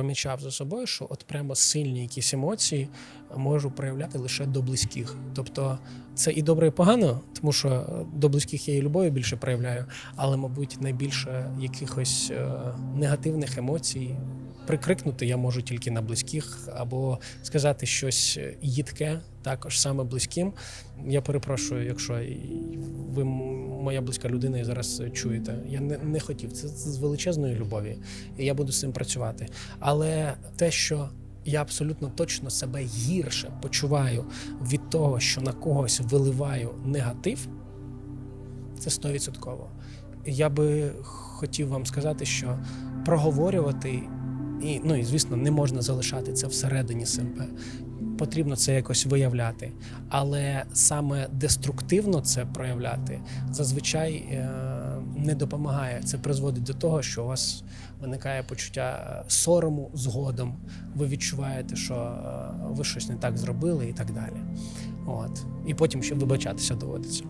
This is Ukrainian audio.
помічав за собою, що от прямо сильні якісь емоції можу проявляти лише до близьких. Тобто це і добре, і погано, тому що е, до близьких я і любові більше проявляю, але, мабуть, найбільше якихось е, негативних емоцій. Прикрикнути я можу тільки на близьких, або сказати щось їдке, також саме близьким. Я перепрошую, якщо ви моя близька людина і зараз чуєте. Я не, не хотів. Це з величезної любові, і я буду з цим працювати. Але те, що я абсолютно точно себе гірше почуваю від того, що на когось виливаю негатив, це стовідсотково. Я би хотів вам сказати, що проговорювати і, ну і звісно, не можна залишати це всередині себе. Потрібно це якось виявляти. Але саме деструктивно це проявляти зазвичай е, не допомагає. Це призводить до того, що у вас виникає почуття е, сорому згодом. Ви відчуваєте, що е, ви щось не так зробили і так далі. От. І потім ще вибачатися доводиться.